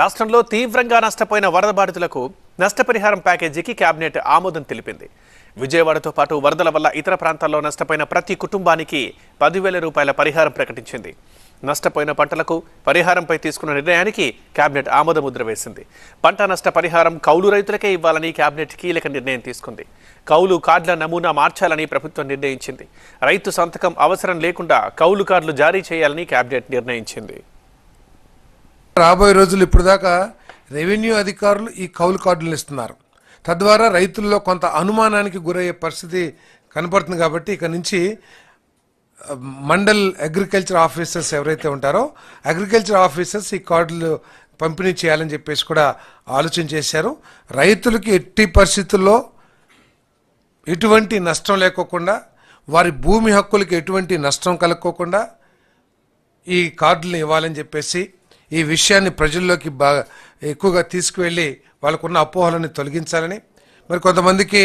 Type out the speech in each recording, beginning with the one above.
రాష్ట్రంలో తీవ్రంగా నష్టపోయిన వరద బాధితులకు నష్టపరిహారం ప్యాకేజీకి కేబినెట్ ఆమోదం తెలిపింది. విజయవాడతో పాటు వరదల వల్ల ఇతర ప్రాంతాల్లో నష్టపోయిన ప్రతి కుటుంబానికి పదివేల రూపాయల పరిహారం ప్రకటించింది. నష్టపోయిన పంటలకు పరిహారంపై తీసుకున్న నిర్ణయానికి కేబినెట్ ఆమోదముద్ర వేసింది. పంట నష్ట పరిహారం కౌలు రైతులకే ఇవ్వాలని కేబినెట్ కీలక నిర్ణయం తీసుకుంది. కౌలు కార్డుల నమూనా మార్చాలని ప్రభుత్వం నిర్ణయించింది. రైతు సంతకం అవసరం లేకుండా కౌలు కార్డులు జారీ చేయాలని కేబినెట్ నిర్ణయించింది. రాబోయే రోజులు ఇప్పుడు దాకా రెవెన్యూ అధికారులు ఈ కౌలు కార్డులను ఇస్తున్నారు. తద్వారా రైతుల్లో కొంత అనుమానానికి గురయ్యే పరిస్థితి కనపడుతుంది కాబట్టి ఇక నుంచి మండల్ అగ్రికల్చర్ ఆఫీసర్స్ ఎవరైతే ఉంటారో అగ్రికల్చర్ ఆఫీసర్స్ ఈ కార్డులు పంపిణీ చేయాలని చెప్పేసి కూడా ఆలోచన చేశారు. రైతులకి ఎట్టి పరిస్థితుల్లో ఎటువంటి నష్టం లేకోకుండా వారి భూమి హక్కులకి ఎటువంటి నష్టం కలుక్కోకుండా ఈ కార్డులను ఇవ్వాలని చెప్పేసి ఈ విషయాన్ని ప్రజల్లోకి బాగా ఎక్కువగా తీసుకువెళ్ళి వాళ్ళకున్న అపోహలని తొలగించాలని. మరి కొంతమందికి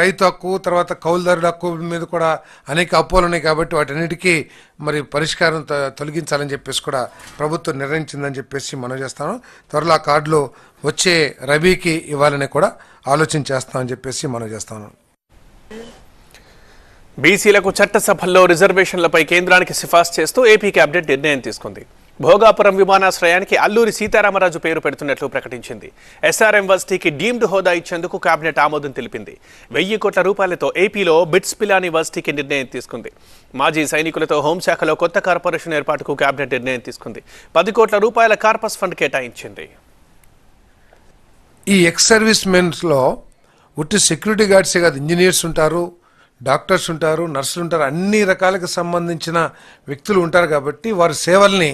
రైతు హక్కు తర్వాత కౌలుదారుడు హక్కు మీద కూడా అనేక అపోహలు ఉన్నాయి కాబట్టి వాటన్నిటికీ మరి పరిష్కారం తొలగించాలని చెప్పేసి కూడా ప్రభుత్వం నిర్ణయించిందని చెప్పేసి మనం చేస్తాను. త్వరలో ఆ కార్డులు వచ్చే రబీకి ఇవ్వాలని కూడా ఆలోచన చేస్తామని చెప్పేసి మనం చేస్తాను. బీసీలకు చట్టసభల్లో రిజర్వేషన్లపై కేంద్రానికి సిఫార్సు చేస్తూ ఏపీకి అప్డేట్ నిర్ణయం తీసుకుంది. భోగాపురం విమానాశ్రయానికి అల్లూరి సీతారామరాజు పేరు పెడుతున్నట్లు ప్రకటించింది. ఎస్ఆర్ఎం వర్సిటీకి డీమ్డ్ హోదా ఇచ్చేందుకు కేబినెట్ ఆమోదం తెలిపింది. వెయ్యి కోట్ల రూపాయలతో ఏపీలో బిట్స్ పిలాని వర్సిటీకి నిర్ణయం తీసుకుంది. మాజీ సైనికులతో హోంశాఖలో కొత్త కార్పొరేషన్ ఏర్పాటుకు కేబినెట్ నిర్ణయం తీసుకుంది. పది కోట్ల రూపాయల కార్పస్ ఫండ్ కేటాయించింది. ఈ ఎక్స్ సర్వీస్ మెన్స్లో ఉట్టి సెక్యూరిటీ గార్డ్సే కాదు ఇంజనీర్స్ ఉంటారు డాక్టర్స్ ఉంటారు నర్సులు ఉంటారు అన్ని రకాలకు సంబంధించిన వ్యక్తులు ఉంటారు కాబట్టి వారి సేవల్ని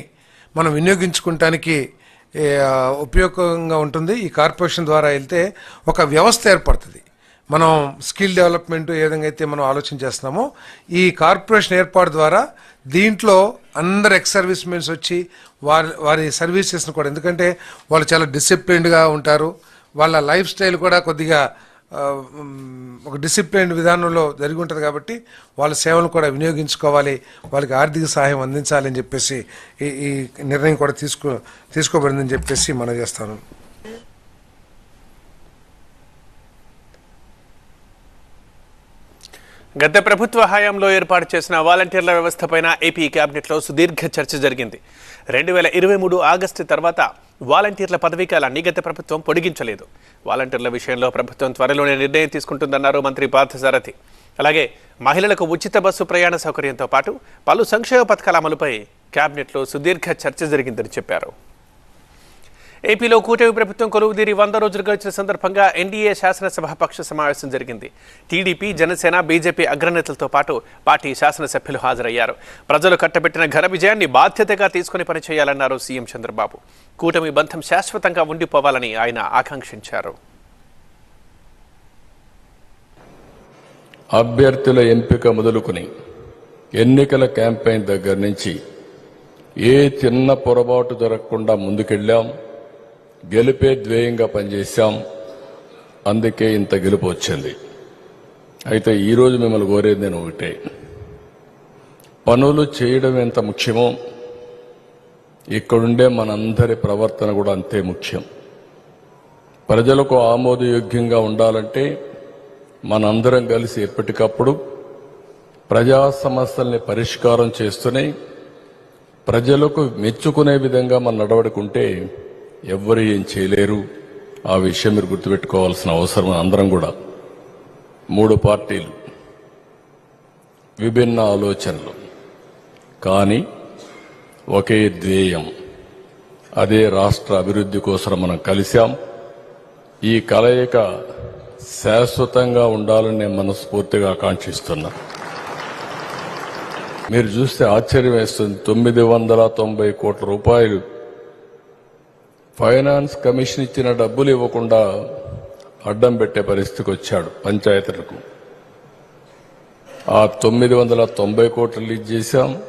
మనం వినియోగించుకోవటానికి ఉపయోగంగా ఉంటుంది. ఈ కార్పొరేషన్ ద్వారా వెళ్తే ఒక వ్యవస్థ ఏర్పడుతుంది. మనం స్కిల్ డెవలప్మెంట్ ఏ విధంగా అయితే మనం ఆలోచన చేస్తున్నామో ఈ కార్పొరేషన్ ఏర్పాటు ద్వారా దీంట్లో అందరు ఎక్స్ సర్వీస్ మెన్స్ వచ్చి వారి వారి సర్వీసెస్ని కూడా ఎందుకంటే వాళ్ళు చాలా డిసిప్లిన్డ్గా ఉంటారు. వాళ్ళ లైఫ్ స్టైల్ కూడా కొద్దిగా ఒక డిసిప్లిన్ విధానంలో జరిగి ఉంటుంది కాబట్టి వాళ్ళ సేవలు కూడా వినియోగించుకోవాలి వాళ్ళకి ఆర్థిక సహాయం అందించాలని చెప్పేసి ఈ ఈ నిర్ణయం కూడా తీసుకో తీసుకోబడిందని చెప్పేసి మనం చేస్తాను. గత ప్రభుత్వ హయాంలో ఏర్పాటు చేసిన వాలంటీర్ల వ్యవస్థపైన ఏపీ కేబినెట్లో సుదీర్ఘ చర్చ జరిగింది. రెండు వేల ఇరవై మూడు ఆగస్టు తర్వాత వాలంటీర్ల పదవీకాలాన్ని గత ప్రభుత్వం పొడిగించలేదు. వాలంటీర్ల విషయంలో ప్రభుత్వం త్వరలోనే నిర్ణయం తీసుకుంటుందన్నారు మంత్రి పార్థసారథి అలాగే మహిళలకు ఉచిత బస్సు ప్రయాణ సౌకర్యంతో పాటు పలు సంక్షేమ పథకాల అమలుపై కేబినెట్లో సుదీర్ఘ చర్చ జరిగిందని చెప్పారు. ఏపీలో కూటమి ప్రభుత్వం కొలువుదీరి వంద రోజులు గడిచిన సందర్భంగా ఎన్డీఏ శాసనసభాపక్ష సమావేశం జరిగింది. టీడీపీ జనసేన బీజేపీ అగ్రనేతలతో పాటు పార్టీ శాసనసభ్యులు హాజరయ్యారు. ప్రజలు కట్టబెట్టిన ఘన విజయాన్ని బాధ్యతగా తీసుకుని పనిచేయాలన్నారు సీఎం చంద్రబాబు. కూటమి బంధం శాశ్వతంగా ఉండిపోవాలని ఆయన ఆకాంక్షించారు. అభ్యర్థుల ఎంపిక మొదలుకొని ఎన్నికల క్యాంపెయిన్ దగ్గర నుంచి ఏ చిన్న పొరపాటు జరగకుండా ముందుకెళ్ళాం. గెలిపే ధ్యేయంగా పనిచేశాం. అందుకే ఇంత గెలుపు వచ్చింది. అయితే ఈరోజు మిమ్మల్ని కోరేది నేను ఒకటే. పనులు చేయడం ఎంత ముఖ్యమో ఇక్కడుండే మనందరి ప్రవర్తన కూడా అంతే ముఖ్యం. ప్రజలకు ఆమోదయోగ్యంగా ఉండాలంటే మనందరం కలిసి ఎప్పటికప్పుడు ప్రజా సమస్యల్ని పరిష్కారం చేస్తూనే ప్రజలకు మెచ్చుకునే విధంగా మన నడవడుకుంటే ఎవ్వరు ఏం చేయలేరు. ఆ విషయం మీరు గుర్తుపెట్టుకోవాల్సిన అవసరం అందరం కూడా. మూడు పార్టీలు. విభిన్న ఆలోచనలు. కానీ ఒకే ధ్యేయం. అదే రాష్ట్ర అభివృద్ధి కోసం మనం కలిశాం. ఈ కలయిక శాశ్వతంగా ఉండాలని నేను మనస్ఫూర్తిగా ఆకాంక్షిస్తున్నా. మీరు చూస్తే ఆశ్చర్యం వేస్తుంది. తొమ్మిది వందల తొంభై కోట్ల రూపాయలు ఫైనాన్స్ కమిషన్ ఇచ్చిన డబ్బులు ఇవ్వకుండా అడ్డం పెట్టే పరిస్థితికి వచ్చాడు పంచాయతీలకు. ఆ తొమ్మిది వందల తొంభై కోట్లు రిలీజ్ చేశాం.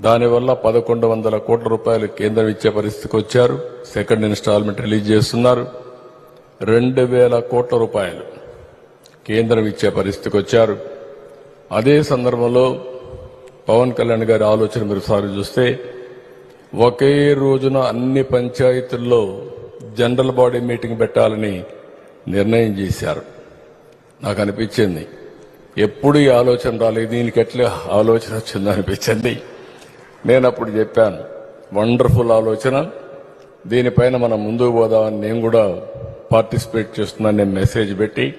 దానివల్ల పదకొండు వందల కోట్ల రూపాయలు కేంద్రం ఇచ్చే పరిస్థితికి వచ్చారు. సెకండ్ ఇన్స్టాల్మెంట్ రిలీజ్ చేస్తున్నారు. రెండు వేల కోట్ల రూపాయలు కేంద్రం ఇచ్చే పరిస్థితికి వచ్చారు. అదే సందర్భంలో పవన్ కళ్యాణ్ గారి ఆలోచన మీరు సారి చూస్తే ఒకే రోజున అన్ని పంచాయతీల్లో జనరల్ బాడీ మీటింగ్ పెట్టాలని నిర్ణయం చేశారు. నాకు అనిపించింది. ఎప్పుడు ఈ ఆలోచన రాలేదు. దీనికి ఎట్లా ఆలోచన వచ్చిందో అనిపించింది. నేను అప్పుడు చెప్పాను వండర్ఫుల్ ఆలోచన. దీనిపైన మనం ముందుకు పోదామని నేను కూడా పార్టిసిపేట్ చేస్తున్నాను. నేను మెసేజ్ పెట్టి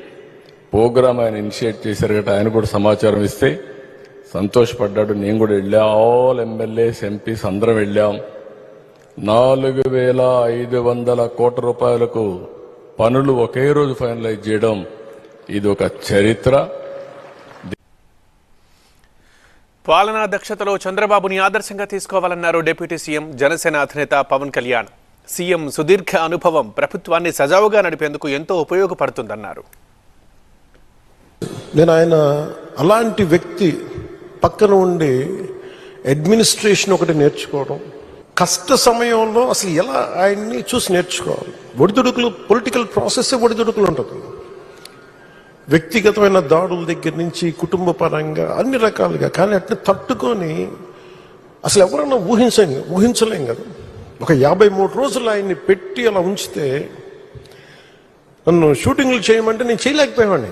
ప్రోగ్రామ్ ఆయన ఇనిషియేట్ చేశారు కాబట్టి ఆయన కూడా సమాచారం ఇస్తే సంతోషపడ్డాడు. నేను కూడా వెళ్ళా. ఆల్ ఎమ్మెల్యేస్ ఎంపీస్ అందరం వెళ్ళాం. నాలుగు వేల ఐదు వందల కోట్ల రూపాయలకు పనులు ఒకే రోజు ఫైనలైజ్ చేయడం ఇది ఒక చరిత్ర. పాలనా దక్షతలో చంద్రబాబుని ఆదర్శంగా తీసుకోవాలన్నారు డిప్యూటీ సీఎం జనసేన అధినేత పవన్ కళ్యాణ్. సీఎం సుదీర్ఘ అనుభవం ప్రభుత్వాన్ని సజావుగా నడిపేందుకు ఎంతో ఉపయోగపడుతుందన్నారు. నేను ఆయన అలాంటి వ్యక్తి పక్కన ఉండి అడ్మినిస్ట్రేషన్ ఒకటి నేర్చుకోవడం. కష్ట సమయంలో అసలు ఎలా ఆయన్ని చూసి నేర్చుకోవాలి? ఒడిదుడుకులు పొలిటికల్ ప్రాసెస్ ఒడిదుడుకులు ఉంటుంది వ్యక్తిగతమైన దాడుల దగ్గర నుంచి కుటుంబ పరంగా అన్ని రకాలుగా కానీ అట్లా తట్టుకొని అసలు ఎవరన్నా ఊహించలేం ఊహించలేం కదా. ఒక యాభై మూడు రోజులు ఆయన్ని పెట్టి అలా ఉంచితే నన్ను షూటింగ్లు చేయమంటే నేను చేయలేకపోయేవాడిని.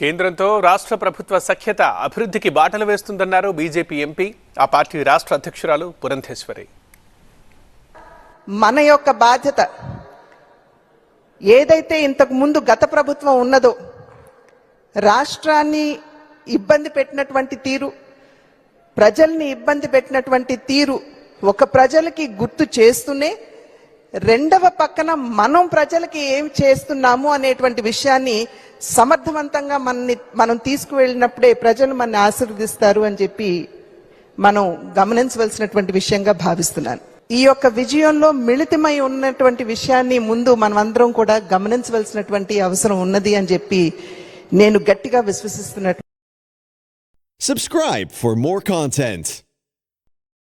కేంద్రంతో రాష్ట్ర ప్రభుత్వ సఖ్యత అభివృద్ధికి బాటలు వేస్తుందన్నారు బీజేపీ ఎంపీ. ఆ పార్టీ రాష్ట్ర అధ్యక్షురాలు పురంధేశ్వరి. మన యొక్క బాధ్యత ఏదైతే ఇంతకు ముందు గత ప్రభుత్వం ఉన్నదో రాష్ట్రాన్ని ఇబ్బంది పెట్టినటువంటి తీరు ప్రజల్ని ఇబ్బంది పెట్టినటువంటి తీరు ఒక ప్రజలకి గుర్తు చేస్తూనే రెండవ పక్కన మనం ప్రజలకి ఏం చేస్తున్నాము అనేటువంటి విషయాన్ని సమర్థవంతంగా మనని మనం తీసుకువెళ్ళినప్పుడే ప్రజలు మనని ఆశీర్వదిస్తారు అని చెప్పి మనం గమనించవలసినటువంటి విషయంగా భావిస్తున్నాను ఈ యొక్క విజయంలో మిళితమై ఉన్నటువంటి విషయాన్ని ముందు మనమందరం కూడా గమనించవలసినటువంటి అవసరం ఉన్నది అని చెప్పి నేను గట్టిగా విశ్వసిస్తున్నట్టు Subscribe for more content.